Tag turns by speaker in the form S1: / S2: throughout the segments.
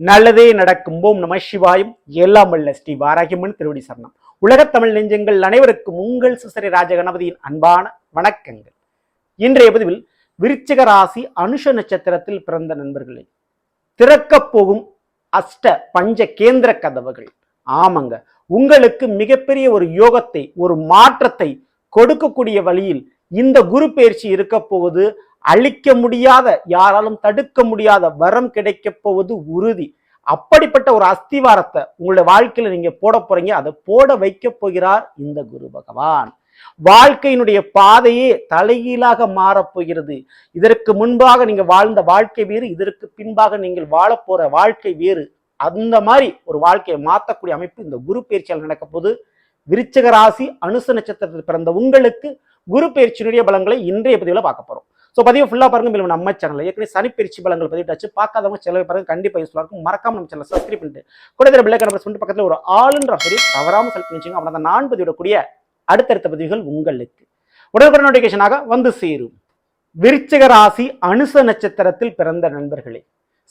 S1: நல்லதே நடக்கும். ஓம் நம சிவாயும். எல்லாம் வல்ல ஸ்ரீ வாராகிமன் திருவடி சரணம். உலகத்தமிழ் நெஞ்சங்கள் அனைவருக்கும் உங்கள் சுசரி ராஜகணபதியின் அன்பான வணக்கங்கள். இன்றைய பதிவில் விருச்சிக ராசி அனுஷ நட்சத்திரத்தில் பிறந்த நண்பர்களே திறக்கப் போகும் அஷ்ட பஞ்ச கேந்திர கதவுகள். ஆமாங்க உங்களுக்கு மிகப்பெரிய ஒரு யோகத்தை ஒரு மாற்றத்தை கொடுக்கக்கூடிய வழியில் இந்த குரு பயிற்சி இருக்க போகுது. அழிக்க முடியாத யாராலும் தடுக்க முடியாத வரம் கிடைக்க போவது உறுதி. அப்படிப்பட்ட ஒரு அஸ்திவாரத்தை உங்களுடைய வாழ்க்கையில நீங்க போட போறீங்க. அதை போட வைக்க போகிறார் இந்த குரு பகவான். வாழ்க்கையினுடைய பாதையே தலைகீழாக மாறப் போகிறது. இதற்கு முன்பாக நீங்க வாழ்ந்த வாழ்க்கை வேறு இதற்கு பின்பாக நீங்கள் வாழப்போற வாழ்க்கை வேறு. அந்த மாதிரி ஒரு வாழ்க்கையை மாற்றக்கூடிய அமைப்பு இந்த குரு பயிற்சியால் நடக்க போது விருச்சக ராசி அனுச நட்சத்திரத்தில் பிறந்த உங்களுக்கு குரு பயிற்சியினுடைய பலங்களை இன்றைய பதிவில் பார்க்க போறோம். ஸோ பதிவு ஃபுல்லாக பாருங்க மேலும் நம்ம சேனல் ஏற்கனவே சனி பயிற்சி பலங்கள் பதிவிட்டாச்சு. பார்க்காதவங்க செலவு பாருங்க. கண்டிப்பாக யூஸ்ஃபுல்லாக இருக்கும். மறக்காம நம்ம சேனல் சப்ஸ்கிரைப் பண்ணிட்டு. கூட தெரிய பிள்ளை கணக்கு சொல்லிட்டு பக்கத்தில் ஒரு ஆளுன்ற சரி தவறாமல் செலக்ட் பண்ணிச்சுங்க அப்படின்னா நான் பதிவிடக்கூடிய அடுத்தடுத்த பதிவுகள் உங்களுக்கு. உடனுக்குடன் நோட்டிஃபிகேஷனாக வந்து சேரும். விருச்சிக ராசி அனுச நட்சத்திரத்தில் பிறந்த நண்பர்களே.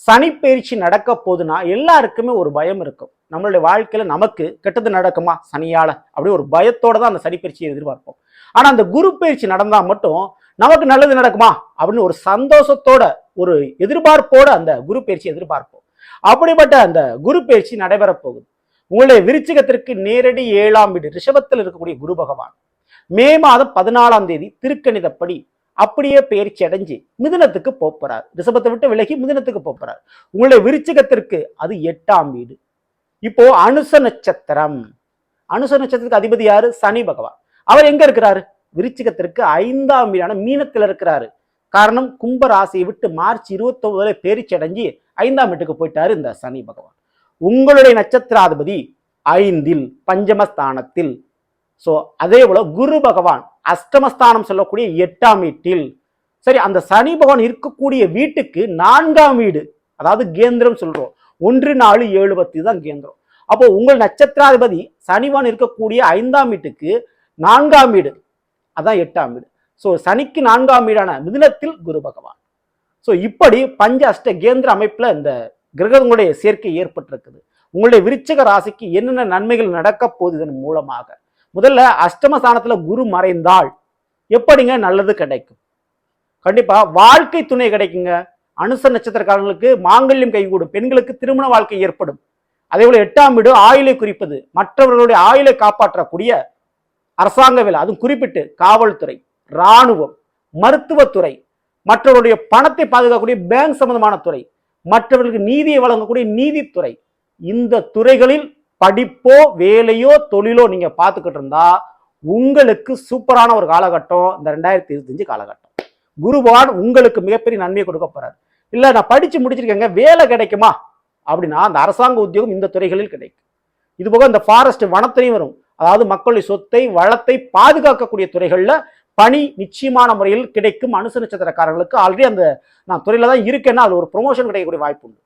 S1: சனிப்பயிற்சி நடக்க போதுன்னா எல்லாருக்குமே ஒரு பயம் இருக்கும். நம்மளுடைய வாழ்க்கையில நமக்கு கெட்டது நடக்குமா? சனியால. அப்படி ஒரு பயத்தோட தான் அந்த சனிப்பயிற்சியை எதிர்பார்ப்போம். ஆனா அந்த குரு பயிற்சி நடந்தா மட்டும் நமக்கு நல்லது நடக்குமா? அப்படின்னு ஒரு சந்தோஷத்தோட ஒரு எதிர்பார்ப்போட அந்த குரு பயிற்சி எதிர்பார்ப்போம். அப்படிப்பட்ட அந்த குரு பயிற்சி நடைபெற போகுது. உங்களுடைய விருச்சிகத்திற்கு நேரடி ஏழாம் வீடு ரிஷபத்தில் இருக்கக்கூடிய குரு பகவான். மே மாதம் பதினாலாம் தேதி திருக்கணிதப்படி அப்படியே பயிற்சி அடைஞ்சு மிதுனத்துக்கு போறார். ரிஷபத்தை விட்டு விலகி மிதுனத்துக்கு போறார். உங்களுடைய விருச்சிகத்திற்கு அது எட்டாம் வீடு. இப்போ அனுச நட்சத்திரம். அனுச நட்சத்திரத்துக்கு அதிபதி யாரு? சனி பகவான். அவர் எங்க இருக்கிறாரு? விருச்சிகத்திற்கு ஐந்தாம் வீடான மீனத்தில் இருக்கிறாரு. காரணம் கும்ப ராசியை விட்டு மார்ச் இருபத்தொன்பதுல பேரிச்சு அடைஞ்சு ஐந்தாம் வீட்டுக்கு போயிட்டாரு இந்த சனி பகவான். உங்களுடைய நட்சத்திராதிபதி ஐந்தில் பஞ்சமஸ்தானத்தில். ஸோ அதே போல குரு பகவான் அஷ்டமஸ்தானம் சொல்லக்கூடிய எட்டாம் வீட்டில். சரி அந்த சனி பகவான் இருக்கக்கூடிய வீட்டுக்கு நான்காம் வீடு அதாவது கேந்திரம் சொல்றோம். ஒன்று நாலு ஏழு பத்து தான் கேந்திரம். அப்போ உங்கள் நட்சத்திராதிபதி சனிவான் இருக்கக்கூடிய ஐந்தாம் வீட்டுக்கு நான்காம் வீடு. அதான் எட்டாம் வீடு. ஸோ சனிக்கு நான்காம் வீடான மிதினத்தில் குரு பகவான். ஸோ இப்படி பஞ்ச அஷ்ட கேந்திர அமைப்பில் இந்த கிரகங்களுடைய சேர்க்கை ஏற்பட்டிருக்குது. உங்களுடைய விருச்சக ராசிக்கு என்னென்ன நன்மைகள் நடக்க போகுது இதன் மூலமாக? முதல்ல அஷ்டமஸ்தானத்துல குரு மறைந்தால் எப்படிங்க நல்லது கிடைக்கும்? கண்டிப்பாக வாழ்க்கை துணை கிடைக்குங்க. அனுச நட்சத்திரக்காரங்களுக்கு மாங்கல்யம் கைகூடும். பெண்களுக்கு திருமண வாழ்க்கை ஏற்படும். அதே போல எட்டாம் வீடு ஆயுளை குறிப்பது. மற்றவர்களுடைய ஆயுளை காப்பாற்றக்கூடிய அரசாங்க வேலை அதுவும் குறிப்பிட்டு காவல்துறை இராணுவம் மருத்துவத்துறை மற்றவருடைய பணத்தை பாதுகாக்கக்கூடிய பேங்க் சம்பந்தமான துறை மற்றவர்களுக்கு நீதியை வழங்கக்கூடிய நீதித்துறை இந்த துறைகளில் படிப்போ வேலையோ தொழிலோ நீங்க பார்த்துக்கிட்டு இருந்தா உங்களுக்கு சூப்பரான ஒரு காலகட்டம் இந்த ரெண்டாயிரத்தி இருபத்தஞ்சு காலகட்டம். குருவான் உங்களுக்கு மிகப்பெரிய நன்மையை கொடுக்க போறாரு. இல்லை நான் படிச்சு முடிச்சிருக்கேங்க வேலை கிடைக்குமா? அப்படின்னா அந்த அரசாங்க உத்தியோகம் இந்த துறைகளில் கிடைக்கும். இது போக இந்த ஃபாரஸ்ட் வனத்துறையும் வரும். அதாவது மக்களுடைய சொத்தை வளத்தை பாதுகாக்கக்கூடிய துறைகளில் பணி நிச்சயமான முறையில் கிடைக்கும் அனுசு நட்சத்திரக்காரர்களுக்கு ஆல்ரெடி அந்த நான் துறையில் தான் இருக்கேன்னா அது ஒரு ப்ரொமோஷன் கிடைக்கக்கூடிய வாய்ப்பு உண்டு.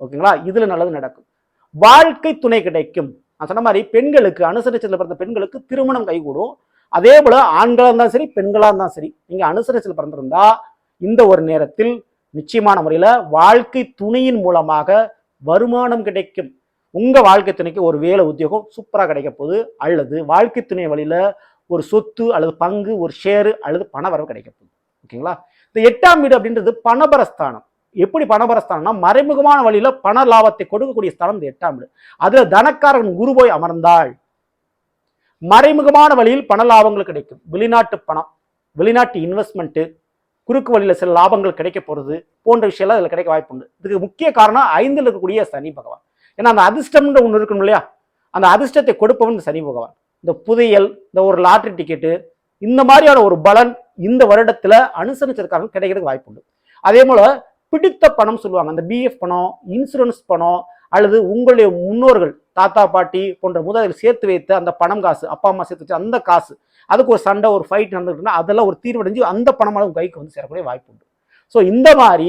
S1: ஓகேங்களா? இதில் நல்லது நடக்கும். வாழ்க்கை துணை கிடைக்கும். நான் சொன்ன மாதிரி பெண்களுக்கு அனுசு நட்சத்திரத்தில் பிறந்த பெண்களுக்கு திருமணம் கைகூடும். அதே போல் ஆண்களாக இருந்தாலும் சரி பெண்களாக இருந்தாலும் சரி நீங்கள் அனுசு நட்சத்திரத்தில் பிறந்திருந்தா இந்த ஒரு நேரத்தில் நிச்சயமான முறையில் வாழ்க்கை துணையின் மூலமாக வருமானம் கிடைக்கும். உங்கள் வாழ்க்கை துணைக்கு ஒரு வேலை உத்தியோகம் சூப்பராக கிடைக்க போகுது. அல்லது வாழ்க்கை துணை வழியில ஒரு சொத்து அல்லது பங்கு ஒரு ஷேரு அல்லது பண வரவு கிடைக்க போகுது. ஓகேங்களா? இந்த எட்டாம் வீடு அப்படின்றது பணபரஸ்தானம். எப்படி பணபரஸ்தானம்னா மறைமுகமான வழியில் பண லாபத்தை கொடுக்கக்கூடிய ஸ்தானம் இந்த எட்டாம் வீடு. அதில் தனக்காரன் குரு போய் அமர்ந்தால் மறைமுகமான வழியில் பண லாபங்கள் கிடைக்கும். வெளிநாட்டு பணம் வெளிநாட்டு இன்வெஸ்ட்மெண்ட்டு குறுக்கு வழியில் சில லாபங்கள் கிடைக்க போகிறது போன்ற விஷயம்லாம் அதில் கிடைக்க வாய்ப்பு உண்டு இதுக்கு முக்கிய காரணம் ஐந்தில் இருக்கக்கூடிய சனி பகவான். ஏன்னா அந்த அதிர்ஷ்டம்ன்ற ஒன்று இருக்கணும் இல்லையா? அந்த அதிர்ஷ்டத்தை கொடுப்பவன் இந்த சனி பகவான். இந்த புதையல் இந்த ஒரு லாட்ரி டிக்கெட்டு இந்த மாதிரியான ஒரு பலன் இந்த வருடத்தில் அனுசரிச்சதுக்காக கிடைக்கிறதுக்கு வாய்ப்பு உண்டு. அதே போல் பிடித்த பணம் சொல்லுவாங்க. அந்த பிஎஃப் பணம் இன்சூரன்ஸ் பணம் அல்லது உங்களுடைய முன்னோர்கள் தாத்தா பாட்டி போன்ற முதலில் சேர்த்து வைத்த அந்த பணம் காசு அப்பா அம்மா சேர்த்து வச்ச அந்த காசு அதுக்கு ஒரு சண்டை ஒரு ஃபைட் நடந்துருக்குன்னா அதெல்லாம் ஒரு தீர்வடைஞ்சு அந்த பணமாக உங்கள் கைக்கு வந்து சேரக்கூடிய வாய்ப்பு உண்டு. ஸோ இந்த மாதிரி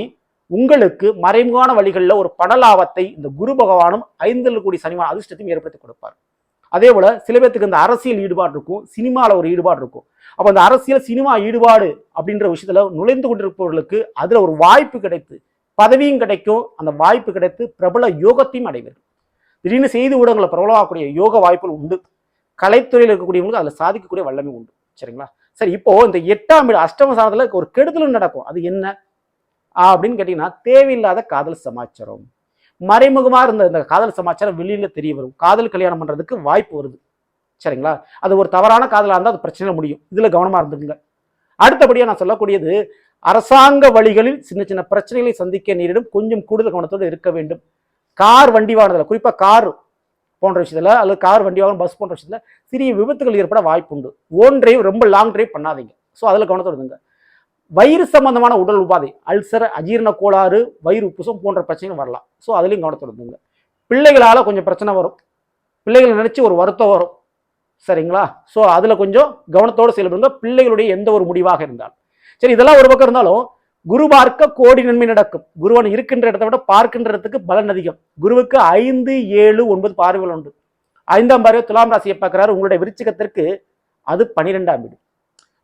S1: உங்களுக்கு மறைமுகமான வழிகளில் ஒரு பணலாபத்தை இந்த குரு பகவானும் ஐந்தில் கூடிய சனிவான அதிர்ஷ்டத்தையும் ஏற்படுத்தி கொடுப்பார். அதே போல சில பேர்த்துக்கு இந்த அரசியல் ஈடுபாடு இருக்கும் சினிமாவில் ஒரு ஈடுபாடு இருக்கும். அப்போ அந்த அரசியல் சினிமா ஈடுபாடு அப்படின்ற விஷயத்தில் நுழைந்து கொண்டிருப்பவர்களுக்கு அதில் ஒரு வாய்ப்பு கிடைத்து பதவியும் கிடைக்கும். அந்த வாய்ப்பு கிடைத்து பிரபல யோகத்தையும் அடைவீர்கள் திடீர்னு செய்தி ஊடகங்களை பிரபலமாகக்கூடிய யோக வாய்ப்புகள் உண்டு. கலைத்துறையில் இருக்கக்கூடியவங்களுக்கு அதில் சாதிக்கக்கூடிய வல்லமை உண்டு. சரிங்களா? சரி இப்போ இந்த எட்டாம் வீடு அஷ்டம சாதத்தில் ஒரு கெடுதலும் நடக்கும். அது என்ன? அப்படின்னு கேட்டிங்கன்னா தேவையில்லாத காதல் சமாச்சாரம். மறைமுகமாக இருந்த இந்த காதல் சமாச்சாரம் வெளியில் தெரிய வரும். காதல் கல்யாணம் பண்ணுறதுக்கு வாய்ப்பு வருது. சரிங்களா? அது ஒரு தவறான காதலாக இருந்தால் அது பிரச்சனை முடியும். இதில் கவனமாக இருந்துக்குங்க. அடுத்தபடியாக நான் சொல்லக்கூடியது அரசாங்க வழிகளில் சின்ன சின்ன பிரச்சனைகளை சந்திக்க நேரிடும். கொஞ்சம் கூடுதல் கவனத்தோடு இருக்க வேண்டும். கார் வண்டி வாகனத்தில் குறிப்பாக கார் போன்ற விஷயத்தில் அல்லது கார் வண்டி வாகனம் பஸ் போன்ற விஷயத்தில் சிறிய விபத்துகள் ஏற்பட வாய்ப்பு உண்டு ஓன் டிரைவ் ரொம்ப லாங் டிரைவ் பண்ணாதீங்க. ஸோ அதில் கவனத்தோடு இருங்க வயிறு சம்பந்தமான உடல் உபாதை அல்சர் அஜீரண கோளாறு வயிறு உப்புசம் போன்ற பிரச்சனைகள் வரலாம். ஸோ அதுலேயும் கவனத்தோடு பிள்ளைகளால் கொஞ்சம் பிரச்சனை வரும். பிள்ளைகளை நினச்சி ஒரு வருத்தம் வரும். சரிங்களா? ஸோ அதில் கொஞ்சம் கவனத்தோடு செயல்படுங்க. பிள்ளைகளுடைய எந்த ஒரு முடிவாக இருந்தாலும். சரி இதெல்லாம் ஒரு பக்கம் இருந்தாலும் குரு பார்க்க கோடி நன்மை நடக்கும். குருவன் இருக்கின்ற இடத்தை விட பார்க்கின்ற இடத்துக்கு பலன் அதிகம். குருவுக்கு ஐந்து ஏழு ஒன்பது பார்வைகள் உண்டு. ஐந்தாம் பார்வை துலாம் ராசியை பார்க்குறாரு. உங்களுடைய விருச்சிகத்திற்கு அது பனிரெண்டாம் வீடு.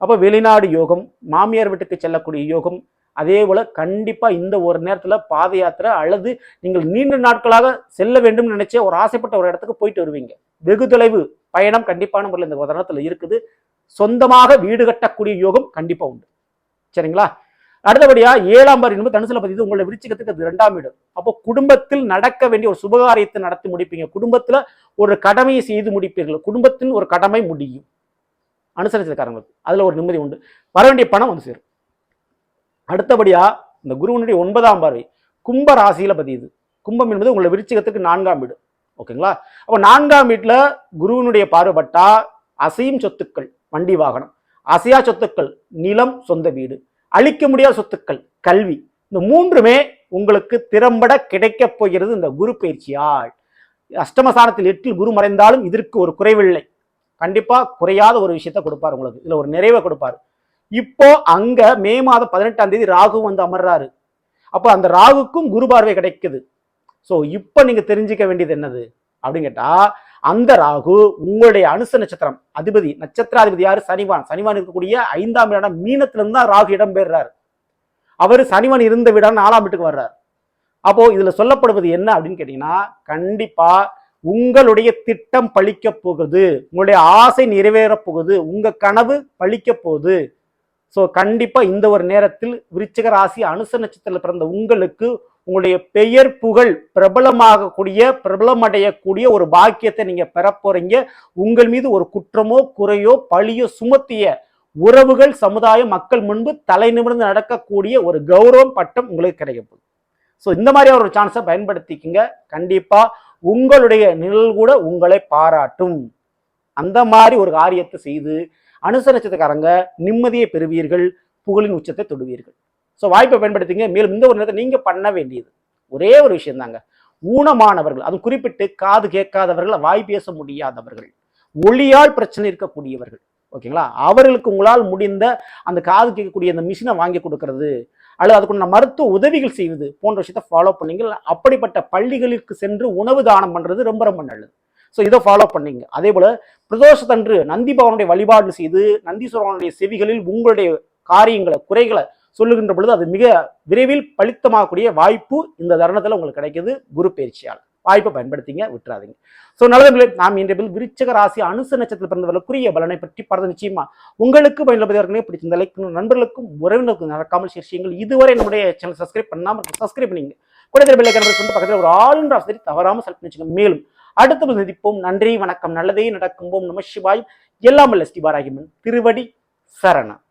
S1: அப்போ வெளிநாடு யோகம் மாமியார் வீட்டுக்கு செல்லக்கூடிய யோகம் அதே போல் கண்டிப்பாக இந்த ஒரு நேரத்தில் பாத யாத்திரை அல்லது நீங்கள் நீண்ட நாட்களாக செல்ல வேண்டும் நினைச்ச ஒரு ஆசைப்பட்ட ஒரு இடத்துக்கு போயிட்டு வருவீங்க. வெகு தொலைவு பயணம் கண்டிப்பான முறையில் இந்த உதாரணத்தில் இருக்குது. சொந்தமாக வீடு கட்டக்கூடிய யோகம் கண்டிப்பாக உண்டு. சரிங்களா? அடுத்தபடியா ஏழாம் பார் என்பது தனுசுல பதிவு உங்களை விருச்சிகத்துக்கு அது ரெண்டாம் வீடு. அப்போ குடும்பத்தில் நடக்க வேண்டிய ஒரு சுபகாரியத்தை நடத்தி முடிப்பீங்க. குடும்பத்துல ஒரு கடமையை செய்து முடிப்பீர்கள். குடும்பத்தின் ஒரு கடமை முடியும். அனுசரிச்சதுக்காரங்களுக்கு அதில் ஒரு நிம்மதி உண்டு. வர வேண்டிய பணம் வந்து சேரும். அடுத்தபடியாக இந்த குருவனுடைய ஒன்பதாம் பார்வை கும்ப ராசியில் பதியுது. கும்பம் என்பது உங்களை விருச்சிகத்துக்கு நான்காம் வீடு. ஓகேங்களா அப்போ நான்காம் வீட்டில் குருவனுடைய பார்வைப்பட்டா அசையும் சொத்துக்கள் வண்டி வாகனம். அசையா சொத்துக்கள் நிலம் சொந்த வீடு. அழிக்க முடியாத சொத்துக்கள் கல்வி. இந்த மூன்றுமே உங்களுக்கு திறம்பட கிடைக்கப் போகிறது இந்த குரு பயிற்சியால். அஷ்டமசானத்தில் எட்டில் குரு மறைந்தாலும் இதற்கு ஒரு குறைவில்லை. கண்டிப்பாக குறையாத ஒரு விஷயத்த கொடுப்பார் உங்களுக்கு. இதில் ஒரு நிறைவை கொடுப்பார். இப்போ அங்கே மே மாதம் பதினெட்டாம் தேதி ராகு வந்து அமர்றாரு. அப்போ அந்த ராகுக்கும் குரு பார்வை கிடைக்குது. ஸோ இப்போ நீங்கள் தெரிஞ்சுக்க வேண்டியது என்னது? அப்படின்னு கேட்டால் அந்த ராகு உங்களுடைய அனுச நட்சத்திரம் அதிபதி நட்சத்திராதிபதி யார்? சனிவான். சனிவான் இருக்கக்கூடிய ஐந்தாம் இடம் மீனத்திலிருந்து தான் ராகு இடம் பெறுறாரு அவர் சனிவான் இருந்த விட நாலாம் வீட்டுக்கு வர்றார். அப்போ இதுல சொல்லப்படுவது என்ன அப்படின்னு கேட்டீங்கன்னா கண்டிப்பா உங்களுடைய திட்டம் பழிக்க போகுது உங்களுடைய ஆசை நிறைவேறப் போகுது உங்க கனவு பழிக்க போகுது. ஸோ கண்டிப்பாக இந்த ஒரு நேரத்தில் விருச்சிக ராசி அனுச நட்சத்திரத்தில் பிறந்த உங்களுக்கு உங்களுடைய பெயர் புகழ் பிரபலமாகக்கூடிய பிரபலமடையக்கூடிய ஒரு பாக்கியத்தை நீங்கள் பெறப்போகிறீங்க உங்கள் மீது ஒரு குற்றமோ குறையோ பழியோ சுமத்திய உறவுகள் சமுதாய மக்கள் முன்பு தலை நிமிர்ந்து நடக்கக்கூடிய ஒரு கௌரவம் பட்டம் உங்களுக்கு கிடைக்க போகுது. ஸோ இந்த மாதிரியான ஒரு சான்ஸை பயன்படுத்திக்கங்க. கண்டிப்பாக உங்களுடைய நிழல் கூட உங்களை பாராட்டும். அந்த மாதிரி ஒரு காரியத்தை செய்து அனுச நட்சத்திரக்காரங்க நிம்மதியை பெறுவீர்கள் புகழின் உச்சத்தை தொடுவீர்கள். ஸோ வாய்ப்பை பயன்படுத்திங்க. மேலும் இந்த ஒரு நேரத்தை நீங்கள் பண்ண வேண்டியது. ஒரே ஒரு விஷயம் தாங்க. ஊனமானவர்கள் அது குறிப்பிட்டு காது கேட்காதவர்கள் வாய் பேச முடியாதவர்கள் ஒளியால் பிரச்சனை இருக்கக்கூடியவர்கள் ஓகேங்களா? அவர்களுக்கு உங்களால் முடிந்த அந்த காது கேட்கக்கூடிய அந்த மிஷினை வாங்கி கொடுக்கறது அல்லது அதுக்குள்ள மருத்துவ உதவிகள் செய்வது போன்ற விஷயத்தை ஃபாலோ பண்ணீங்க. அப்படிப்பட்ட பள்ளிகளுக்கு சென்று உணவு தானம் பண்ணுறது ரொம்ப ரொம்ப நல்லது. ஸோ இதை ஃபாலோ பண்ணீங்க. அதே போல் பிரதோஷத்தன்று நந்தி பவனுடைய வழிபாடு செய்து நந்தீஸ்வரனுடைய செவிகளில் உங்களுடைய காரியங்களை குறைகளை சொல்லுகின்ற பொழுது அது மிக விரைவில் பலித்தமாகக்கூடிய வாய்ப்பு இந்த தருணத்தில் உங்களுக்கு கிடைக்கிது. குரு பயிற்சியால் வாய்ப்பை பயன்படுத்திங்க விட்டுறாதீங்க. ஸோ நல்லதுங்களே நாம் இன்றைய விருச்சக ராசி அனுச நட்சத்திரத்தில் பிறந்தவர்களுக்குரிய பலனை பற்றி பரத நிச்சயமா உங்களுக்கு பயனுள்ளதாக பிடிச்சிருந்த லைக் நண்பர்களுக்கும் உறவினருக்கும் நடக்காமல் செய்யுங்கள் இதுவரை நம்முடைய சேனல் சப்ஸ்கிரைப் பண்ணாமல் சப்ஸ்கிரைப் பண்ணிங்க. கூட பிள்ளை கொண்டு பக்கத்தில் ஒரு ஆளுன்ற ஆசிரியர் தவறாமல் செலக்ட் வச்சுக்கோங்க. மேலும் அடுத்த சந்திப்போம். நன்றி வணக்கம். நல்லதே நடக்கும்போம் நம சிவாய் எல்லாம் வல்ல ஸ்ரீபாராகிமன் திருவடி சரணம்.